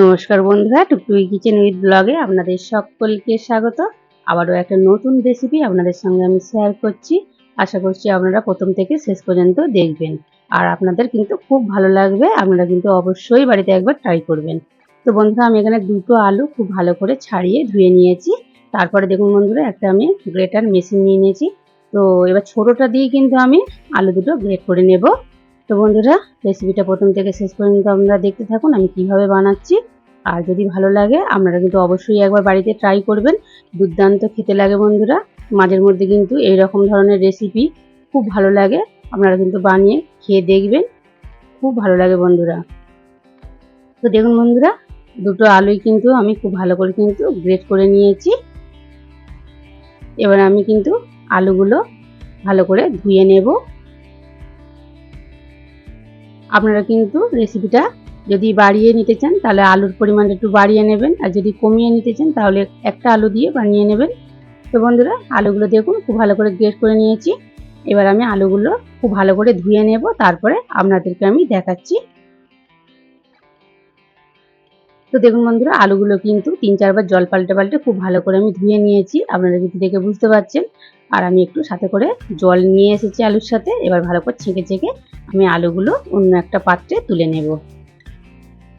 নমস্কার বন্ধুরা, টুকটুকি kitchen with ব্লগে আপনাদের সকলকে স্বাগত। আবারও একটা নতুন রেসিপি আপনাদের সঙ্গে আমি শেয়ার করছি। আশা করছি আপনারা প্রথম থেকে শেষ পর্যন্ত দেখবেন। আর আপনাদের কিন্তু খুব ভালো লাগবে, আপনারা কিন্তু অবশ্যই বাড়িতে একবার ট্রাই করবেন। তো বন্ধুরা, আমি এখানে দুটো আলু খুব ভালো করে ছাড়িয়ে ধুয়ে নিয়েছি। তারপরে দেখুন বন্ধুরা, একটা আমি গ্রেটার মেশিন নিয়ে নিয়েছি। তো এবার ছোটোটা দিয়ে কিন্তু আমি আলু দুটো গ্রেট করে নেব। তো বন্ধুরা রেসিপিটা প্রথম থেকে শেষ পর্যন্ত আপনারা দেখতে থাকুন, আমি কীভাবে বানাচ্ছি। আর যদি ভালো লাগে, আপনারা কিন্তু অবশ্যই একবার বাড়িতে ট্রাই করবেন। দুর্দান্ত খেতে লাগে বন্ধুরা। মাঝের মধ্যে কিন্তু এই রকম ধরনের রেসিপি খুব ভালো লাগে। আপনারা কিন্তু বানিয়ে খেয়ে দেখবেন। খুব ভালো লাগে বন্ধুরা। তো দেখুন বন্ধুরা, দুটো আলুই কিন্তু আমি খুব ভালো করে কিন্তু গ্রেট করে নিয়েছি। এবার আমি কিন্তু আলুগুলো ভালো করে ধুয়ে নেব। আপনারা কিন্তু রেসিপিটা যদি বাড়িয়ে নিতে চান, তাহলে আলুর পরিমাণটা একটু বাড়িয়ে নেবেন। আর যদি কমিয়ে নিতে চান, তাহলে একটা আলু দিয়ে বানিয়ে নেবেন। তো বন্ধুরা, আলুগুলো দেখুন, খুব ভালো করে গ্রেট করে নিয়েছি। এবার আমি আলুগুলো খুব ভালো করে ধুয়ে নেব। তারপরে আপনাদেরকে আমি দেখাচ্ছি। তো দেখুন বন্ধুরা, আলুগুলো কিন্তু তিন চারবার জল পাল্টে পাল্টে খুব ভালো করে আমি ধুয়ে নিয়েছি। আপনারা কিন্তু দেখে বুঝতে পারছেন। আর আমি একটু সাথে করে জল নিয়ে এসেছি আলুর সাথে। এবার ভালো করে ছেঁকে ছেঁকে আমি আলুগুলো অন্য একটা পাত্রে তুলে নেব।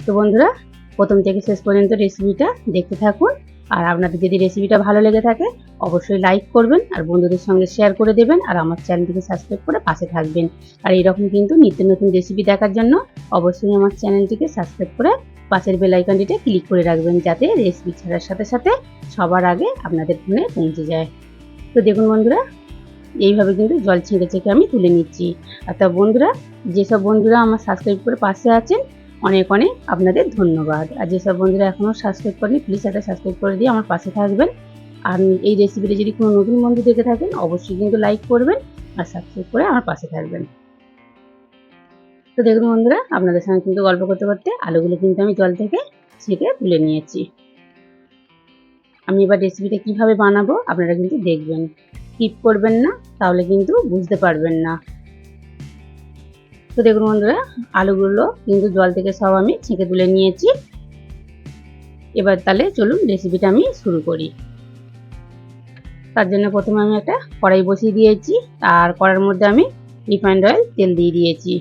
তো বন্ধুরা, প্রথম থেকে শেষ পর্যন্ত রেসিপিটা দেখতে থাকুন। আর আপনাদের যদি রেসিপিটা ভালো লেগে থাকে, অবশ্যই লাইক করবেন আর বন্ধুদের সঙ্গে শেয়ার করে দেবেন আর আমার চ্যানেলটিকে সাবস্ক্রাইব করে পাশে থাকবেন। আর এরকম কিন্তু নিত্য নতুন রেসিপি দেখার জন্য অবশ্যই আমার চ্যানেলটিকে সাবস্ক্রাইব করে পাশের বেল আইকনটিতে ক্লিক করে রাখবেন, যাতে রেসিপি ছাড়ার সাথে সাথে সবার আগে আপনাদের ফোনে পৌঁছে যায়। তো দেখুন বন্ধুরা, এইভাবে কিন্তু জল ছেঁকে ছেঁকে আমি তুলে নিচ্ছি। আর তা বন্ধুরা, যেসব বন্ধুরা আমার সাবস্ক্রাইব করে পাশে আছেন, অনেক অনেক আপনাদের ধন্যবাদ। আর যেসব বন্ধুরা এখনও সাবস্ক্রাইব করেনি প্লিজ একটা সাবস্ক্রাইব করে দিয়ে আমার পাশে থাকবেন। আর এই রেসিপিটা যদি কোনো নতুন বন্ধু দেখে থাকেন, অবশ্যই কিন্তু লাইক করবেন আর সাবস্ক্রাইব করে আমার পাশে থাকবেন। তো দেখুন বন্ধুরা, আপনাদের সঙ্গে কিন্তু গল্প করতে করতে আলুগুলো কিন্তু আমি জল থেকে ছেঁকে তুলে নিয়েছি। আমি এবার রেসিপিটা কীভাবে বানাবো আপনারা কিন্তু দেখবেন। স্কিপ করবেন না, তাহলে কিন্তু বুঝতে পারবেন না। তো দেখুন বন্ধুরা, আলুগুলো কিন্তু জল থেকে সব আমি ছেঁকে তুলে নিয়েছি। এবার তাহলে চলুন রেসিপিটা আমি শুরু করি। তার জন্য প্রথমে আমি একটা কড়াই বসিয়ে দিয়েছি, আর কড়ার মধ্যে আমি রিফাইন্ড অয়েল তেল দিয়ে দিয়েছি।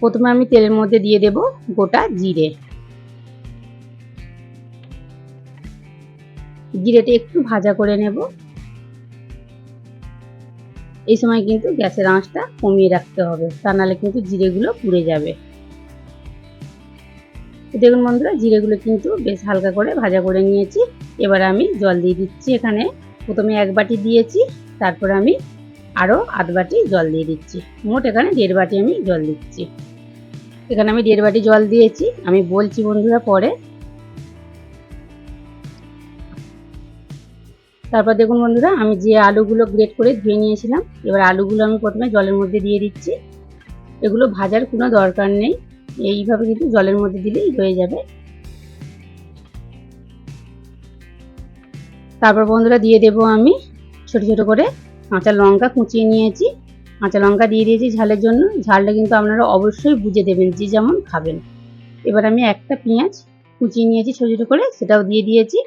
প্রথমে আমি তেলের মধ্যে দিয়ে দেব গোটা জিরে। জিরেটা একটু ভাজা করে নেব। এই সময় কিন্তু গ্যাসের আঁচটা কমিয়ে রাখতে হবে, তা নাহলে কিন্তু জিরেগুলো পুড়ে যাবে। দেখুন বন্ধুরা, জিরেগুলো কিন্তু বেশ হালকা করে ভাজা করে নিয়েছি। এবার আমি জল দিয়ে দিচ্ছি এখানে। প্রথমে এক বাটি দিয়েছি, তারপর আমি আরও আধ বাটি জল দিয়ে দিচ্ছি। মোট এখানে দেড় বাটি আমি জল দিচ্ছি। এখানে আমি দেড় বাটি জল দিয়েছি। আমি বলছি বন্ধুরা পরে তারপর দেখুন বন্ধুরা, আমি যে আলুগুলো গ্রেট করে ধুয়ে নিয়েছিলাম, এবার আলুগুলো আমি প্রথমে জলের মধ্যে দিয়ে দিচ্ছি। এগুলো ভাজার কোনো দরকার নেই, এইভাবে কিন্তু জলের মধ্যে দিলেই হয়ে যাবে। তারপর বন্ধুরা দিয়ে দেব আমি ছোট ছোট করে কাঁচা লঙ্কা কুচিয়ে নিয়েছি। কাঁচা লঙ্কা দিয়ে দিয়েছি ঝালের জন্য, ঝালটা কিন্তু আপনারা অবশ্যই বুঝে দেবেন যে যেমন খাবেন। এবার আমি একটা পেঁয়াজ কুচিয়ে নিয়েছি ছোটো ছোটো করে, সেটাও দিয়ে দিয়েছি।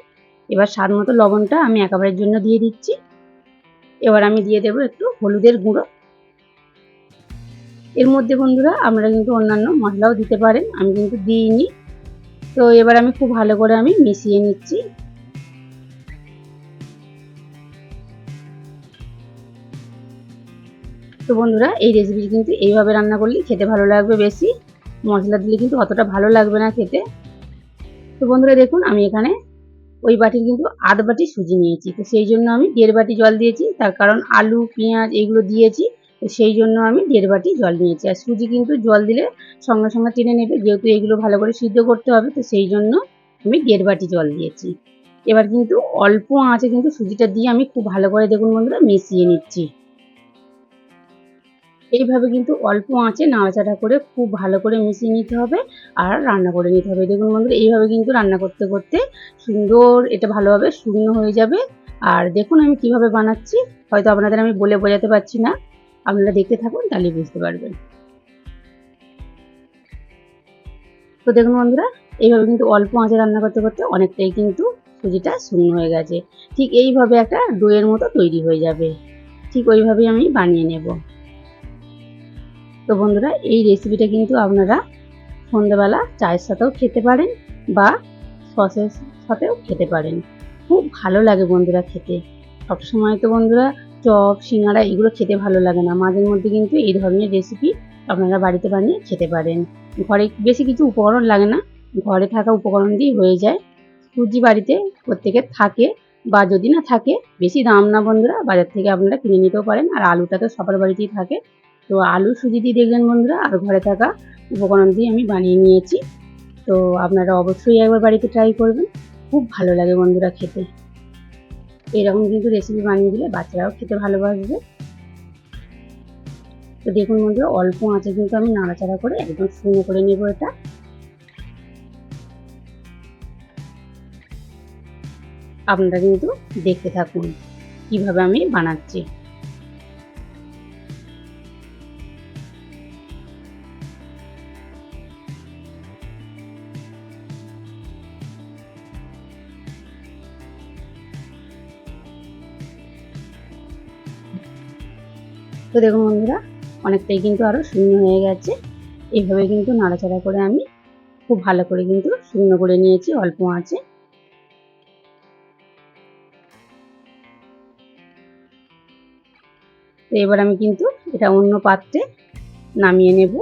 এবার স্বাদ মতো লবণটা আমি একেবারের জন্য দিয়ে দিচ্ছি। এবার আমি দিয়ে দেবো একটু হলুদের গুঁড়ো। এর মধ্যে বন্ধুরা আপনারা কিন্তু অন্যান্য মশলাও দিতে পারেন, আমি কিন্তু দিইনি। তো এবার আমি খুব ভালো করে আমি মিশিয়ে নিচ্ছি। তো বন্ধুরা এই রেসিপি কিন্তু এইভাবে রান্না করলে খেতে ভালো লাগবে বেশি। মশলা দিলে কিন্তু অতটা ভালো লাগবে না খেতে। তো বন্ধুরা দেখুন আমি এখানে ওই বাটির কিন্তু আধ বাটি সুজি নিয়েছি। তো সেই জন্য আমি দেড় বাটি জল দিয়েছি। তার কারণ আলু, পেঁয়াজ এগুলো দিয়েছি। তো সেই জন্য আমি দেড় বাটি জল নিয়েছি। আর সুজি কিন্তু জল দিলে সঙ্গে সঙ্গে টেনে নেবে। যেহেতু এগুলো ভালো করে সিদ্ধ করতে হবে, তো সেই জন্য আমি দেড় বাটি জল দিয়েছি। এবার কিন্তু অল্প আঁচে কিন্তু সুজিটা দিয়ে আমি খুব ভালো করে দেখুন বন্ধুরা, মিশিয়ে নিচ্ছি। এইভাবে কিন্তু অল্প আঁচে নাড়াচাড়া করে খুব ভালো করে মিশিয়ে নিতে হবে আর রান্না করে নিতে হবে। দেখুন বন্ধুরা, এইভাবে কিন্তু রান্না করতে করতে সুন্দর এটা ভালোভাবে শুকনো হয়ে যাবে। আর দেখুন আমি কীভাবে বানাচ্ছি, হয়তো আপনাদের আমি বলে বোঝাতে পারছি না। আপনারা দেখতে থাকুন, তাহলেই বুঝতে পারবেন। তো দেখুন বন্ধুরা, এইভাবে কিন্তু অল্প আঁচে রান্না করতে করতে অনেকটাই কিন্তু সুজিটা শূন্য হয়ে গেছে। ঠিক এইভাবে একটা ডোয়ের মতো তৈরি হয়ে যাবে। ঠিক ওইভাবেই আমি বানিয়ে নেব। তো বন্ধুরা, এই রেসিপিটা কিন্তু আপনারা সন্ধ্যাবেলা চায়ের সাথেও খেতে পারেন বা সসের সাথেও খেতে পারেন। খুব ভালো লাগে বন্ধুরা খেতে। সবসময় তো বন্ধুরা চপ সিঙ্গারা এগুলো খেতে ভালো লাগে না। মাঝে মধ্যে কিন্তু এই ধরনের রেসিপি আপনারা বাড়িতে বানিয়ে খেতে পারেন। ঘরে বেশি কিছু উপকরণ লাগে না। ঘরে থাকা উপকরণ দিয়েই হয়ে যায়। সুজি বাড়িতে প্রত্যেকের থাকে বা যদি না থাকে, বেশি দাম না বন্ধুরা। বাজার থেকে আপনারা কিনে নিতেও পারেন। আর আলুটা তো সবার বাড়িতেই থাকে। তো আলু সুজি দিয়ে দেখবেন বন্ধুরা, আর ঘরে থাকা উপকরণ দিয়ে আমি বানিয়ে নিয়েছি। তো আপনারা অবশ্যই একবার বাড়িতে ট্রাই করবেন, খুব ভালো লাগে বন্ধুরা খেতে। এরকম কিন্তু রেসিপি বানিয়ে দিলে বাচ্চারাও খেতে ভালোবাসবে। তো দেখুন বন্ধুরা, অল্প আঁচে কিন্তু আমি নাড়াচাড়া করে একদম শুকনো করে নেব এটা। আপনারা কিন্তু দেখতে থাকুন কীভাবে আমি বানাচ্ছি। তো দেখুন বন্ধুরা, অনেকটাই কিন্তু আরও শূন্য হয়ে গেছে। এইভাবে কিন্তু নাড়াচাড়া করে আমি খুব ভালো করে কিন্তু শূন্য করে নিয়েছি, অল্প আঁচে তো এবার আমি কিন্তু এটা অন্য পাত্রে নামিয়ে নেব।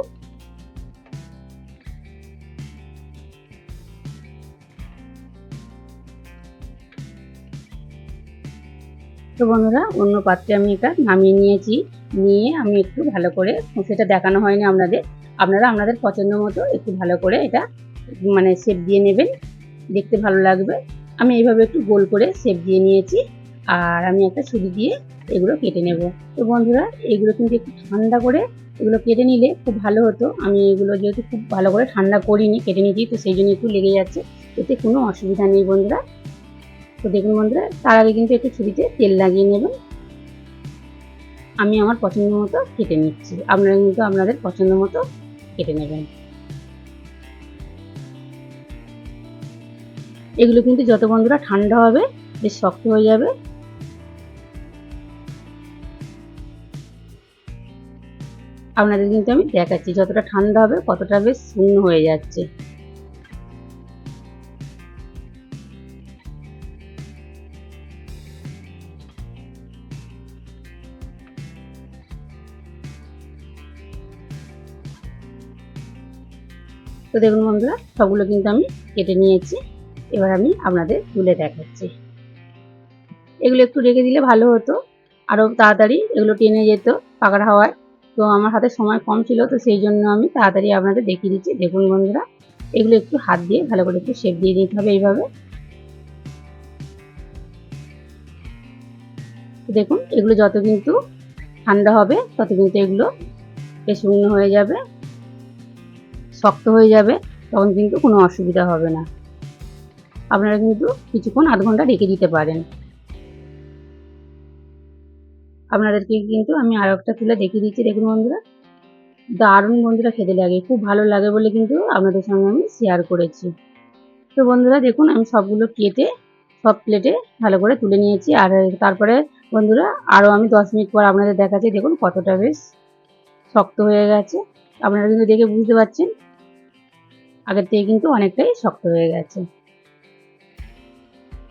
তো বন্ধুরা, অন্য পাত্রে আমি এটা নামিয়ে নিয়েছি। নিয়ে আমি একটু ভালো করে সেটা দেখানো হয়নি আপনাদের। আপনারা আপনাদের পছন্দ মতো একটু ভালো করে এটা মানে শেপ দিয়ে নেবেন। দেখতে ভালো লাগবে। আমি এইভাবে একটু গোল করে শেপ দিয়ে নিয়েছি। আর আমি একটা ছুরি দিয়ে এগুলো কেটে নেব। তো বন্ধুরা, এগুলো কিন্তু একটু ঠান্ডা করে এগুলো কেটে নিলে খুব ভালো হতো। আমি এগুলো যেহেতু খুব ভালো করে ঠান্ডা করিনি, কেটে নিয়েছি, তো সেই জন্য একটু লেগে যাচ্ছে। এতে কোনো অসুবিধা নেই বন্ধুরা। তো দেখুন বন্ধুরা, তার আগে কিন্তু একটু ছুরিতে তেল লাগিয়ে নেবেন। আমি আমার পছন্দ মতো কেটে নিচ্ছি। আপনারা কিন্তু আপনাদের পছন্দ মতো কেটে নেবেন। এগুলো কিন্তু যত বন্ধুরা ঠান্ডা হবে, বেশ শক্ত হয়ে যাবে। আপনাদের কিন্তু আমি দেখাচ্ছি যতটা ঠান্ডা হবে, কতটা বেশ শূন্য হয়ে যাচ্ছে। তো দেখুন বন্ধুরা, সবগুলো কিন্তু আমি কেটে নিয়েছি। এবার আমি আপনাদের তুলে দেখাচ্ছি। এগুলো একটু রেখে দিলে ভালো হতো। আরও তাড়াতাড়ি এগুলো টেনে যেত পাকার হাওয়ায়। তো আমার হাতে সময় কম ছিল, তো সেই জন্য আমি তাড়াতাড়ি আপনাদের দেখিয়ে দিচ্ছি। দেখুন বন্ধুরা, এগুলো একটু হাত দিয়ে ভালো করে একটু শেপ দিয়ে দিতে হবে এইভাবে। দেখুন, এগুলো যত কিন্তু ঠান্ডা হবে, তত কিন্তু এগুলো বেশ হয়ে যাবে। শক্ত হয়ে যাবে, তখন কিন্তু কোনো অসুবিধা হবে না। আপনারা কিন্তু কিছুক্ষণ আধ ঘণ্টা রেখে দিতে পারেন। আপনাদেরকে কিন্তু আমি আরও একটা তুলে দেখিয়ে দিচ্ছি। দেখুন বন্ধুরা, দারুণ বন্ধুরা খেতে লাগে, খুব ভালো লাগে বলে কিন্তু আপনাদের সঙ্গে আমি শেয়ার করেছি। তো বন্ধুরা, দেখুন আমি সবগুলো কেটে, সব প্লেটে ভালো করে তুলে নিয়েছি। আর তারপরে বন্ধুরা আরও আমি দশ মিনিট পর আপনাদের দেখাচ্ছি, দেখুন কতটা বেশ শক্ত হয়ে গেছে। আপনারা কিন্তু দেখে বুঝতে পারছেন আগের থেকে কিন্তু অনেকটাই শক্ত হয়ে গেছে।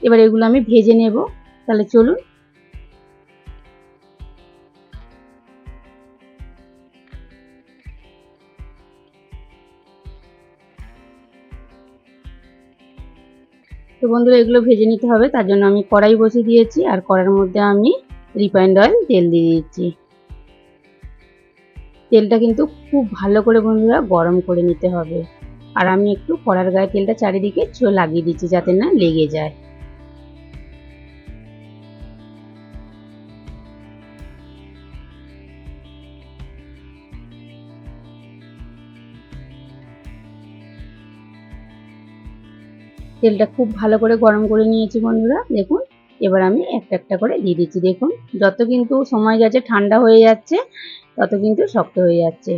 এবার এগুলো আমি ভেজে নেব। তাহলে চলুন। তো বন্ধুরা, এগুলো ভেজে নিতে হবে। তার জন্য আমি কড়াই বসিয়ে দিয়েছি আর কড়ার মধ্যে আমি রিফাইন্ড অয়েল তেল দিয়ে দিয়েছি তেলটা কিন্তু খুব ভালো করে বন্ধুরা গরম করে নিতে হবে। আর আমি একটু কড়ার গায়ে তেলটা চারিদিকে লাগিয়ে দিচ্ছি যাতে না লেগে যায়। তেলটা খুব ভালো করে গরম করে নিয়েছি বন্ধুরা, দেখুন। এবার আমি একটা একটা করে দিয়ে দিচ্ছি, দেখুন। যত কিন্তু সময় গেছে, ঠান্ডা হয়ে যাচ্ছে, তত কিন্তু শক্ত হয়ে যাচ্ছে।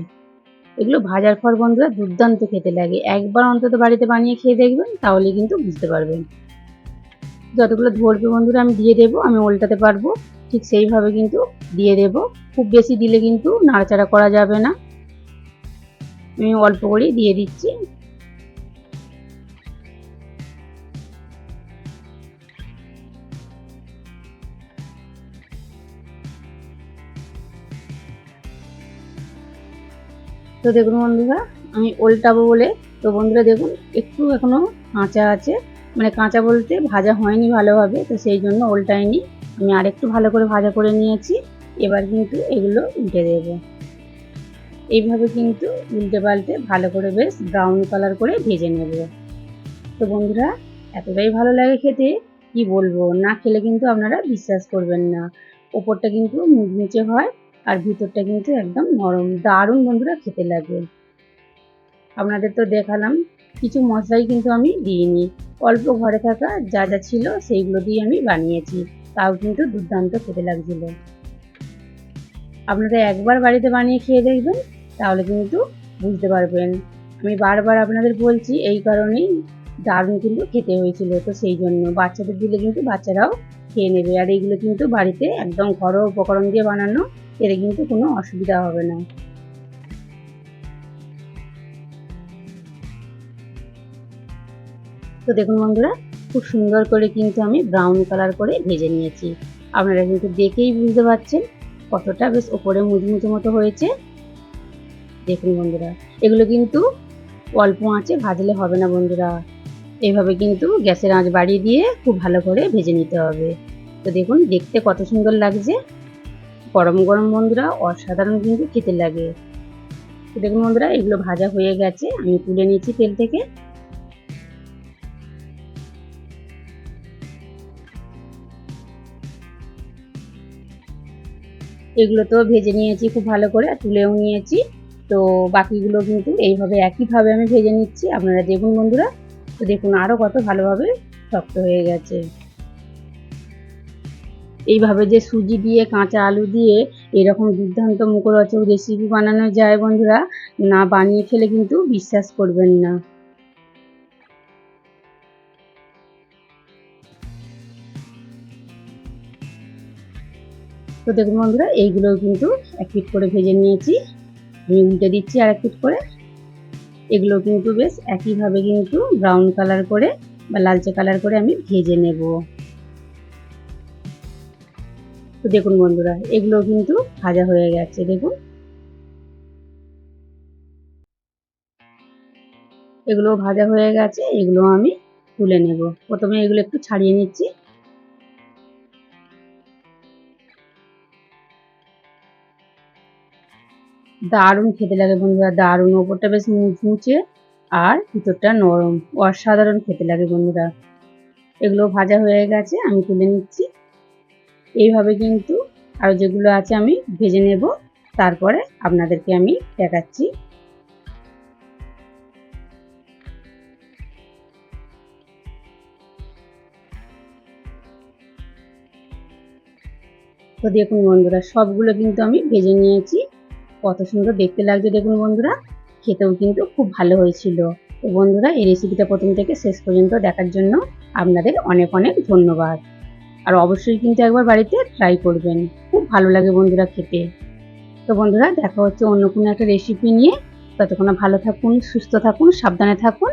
এগুলো ভাজার পর বন্ধুরা দুর্দান্ত খেতে লাগে। একবার অন্তত বাড়িতে বানিয়ে খেয়ে দেখবেন, তাহলে কিন্তু বুঝতে পারবেন। যতগুলো ধরবে বন্ধুরা আমি দিয়ে দেবো, আমি উল্টাতে পারব, ঠিক সেইভাবে কিন্তু দিয়ে দেবো। খুব বেশি দিলে কিন্তু নাড়াচাড়া করা যাবে না। আমি অল্প করেই দিয়ে দিচ্ছি। তো দেখুন বন্ধুরা, আমি উল্টাবো বলে। তো বন্ধুরা দেখুন, একটু এখনও কাঁচা আছে। মানে কাঁচা বলতে ভাজা হয়নি ভালোভাবে, তো সেই জন্য উল্টাইনি আমি আরেকটু ভালো করে ভাজা করে নিয়েছি। এবার কিন্তু এগুলো উল্টে দেব। এইভাবে কিন্তু উল্টে পাল্টে ভালো করে বেশ ব্রাউন কালার করে ভেজে নেব। তো বন্ধুরা, এতটাই ভালো লাগে খেতে, কি বলব? না খেলে কিন্তু আপনারা বিশ্বাস করবেন না। ওপরটা কিন্তু মুচমুচে হয়। আর ভিতরটা কিন্তু একদম নরম। দারুণ বন্ধুরা খেতে লাগে আপনাদের তো দেখালাম, কিছু মশলাই কিন্তু আমি দিইনি। অল্প ঘরে থাকা যা যা ছিল সেইগুলো দিয়ে আমি বানিয়েছি। তাও কিন্তু দুর্দান্ত খেতে লাগছিল। আপনারা একবার বাড়িতে বানিয়ে খেয়ে দেখবেন, তাহলে কিন্তু বুঝতে পারবেন। আমি বারবার আপনাদের বলছি, এই কারণেই দারুণ কিন্তু খেতে হয়েছিল। তো সেই জন্য বাচ্চাদের দিলে কিন্তু বাচ্চারাও খেয়ে নেবে। আর এইগুলো কিন্তু বাড়িতে একদম ঘরোয়া উপকরণ দিয়ে বানানো এতে কিন্তু কোনো অসুবিধা হবে না। তো দেখুন বন্ধুরা, খুব সুন্দর করে কিন্তু আমি ব্রাউন কালার করে ভেজে নিয়েছি। আপনারা কিন্তু দেখেই বুঝতে পারছেন কতটা বেশ ওপরে মুচমুচে মতো হয়েছে। দেখুন বন্ধুরা, এগুলো কিন্তু অল্প আঁচে ভাজলে হবে না বন্ধুরা। এইভাবে কিন্তু গ্যাসের আঁচ বাড়িয়ে দিয়ে খুব ভালো করে ভেজে নিতে হবে। তো দেখুন, দেখতে কত সুন্দর লাগছে। গরম গরম বন্ধুরা, অসাধারণ কিন্তু খেতে লাগে। দেখুন বন্ধুরা, এগুলো ভাজা হয়ে গেছে, আমি তুলে নিয়েছি তেল থেকে। এগুলো তো ভেজে নিয়েছি খুব ভালো করে তুলেও নিয়েছি। তো বাকিগুলো কিন্তু এইভাবে একইভাবে আমি ভেজে নিচ্ছি। আপনারা দেখুন বন্ধুরা, তো দেখুন আরও কত ভালোভাবে শক্ত হয়ে গেছে। এইভাবে যে সুজি দিয়ে, কাঁচা আলু দিয়ে এরকম দুর্দান্ত মুখরোচক রেসিপি বানানো যায় বন্ধুরা, না বানিয়ে খেলে কিন্তু বিশ্বাস করবেন না। তো দেখুন বন্ধুরা এইগুলো কিন্তু এক পিট করে ভেজে নিয়েছি। আমি উল্টে দিচ্ছি আর এক পিট করে। এগুলো কিন্তু বেশ একইভাবে কিন্তু ব্রাউন কালার করে বা লালচে কালার করে আমি ভেজে নেব। তো দেখুন বন্ধুরা, এগুলো কিন্তু ভাজা হয়ে গেছে, দেখুন। এগুলো ভাজা হয়ে গেছে, এগুলো আমি তুলে নেব। প্রথমে এগুলো একটু ছাড়িয়ে নিচ্ছি। দারুণ খেতে লাগে বন্ধুরা, দারুণ। ওপরটা বেশ মুচমুচে আর ভিতরটা নরম। অসাধারণ খেতে লাগে বন্ধুরা। এগুলো ভাজা হয়ে গেছে, আমি তুলে নিচ্ছি। এইভাবে কিন্তু আর যেগুলো আছে আমি ভেজে নেব। তারপরে আপনাদেরকে আমি দেখাচ্ছি। তো দেখুন বন্ধুরা, সবগুলো কিন্তু আমি ভেজে নিয়েছি। কত সুন্দর দেখতে লাগছে দেখুন বন্ধুরা, খেতেও কিন্তু খুব ভালো হয়েছিল। তো বন্ধুরা, এই রেসিপিটা প্রথম থেকে শেষ পর্যন্ত দেখার জন্য আপনাদের অনেক অনেক ধন্যবাদ। আর অবশ্যই কিন্তু একবার বাড়িতে ট্রাই করবেন। খুব ভালো লাগে বন্ধুরা খেতে। তো বন্ধুরা, দেখা হচ্ছে অন্য কোনো একটা রেসিপি নিয়ে। ততক্ষণ ভালো থাকুন, সুস্থ থাকুন, সাবধানে থাকুন।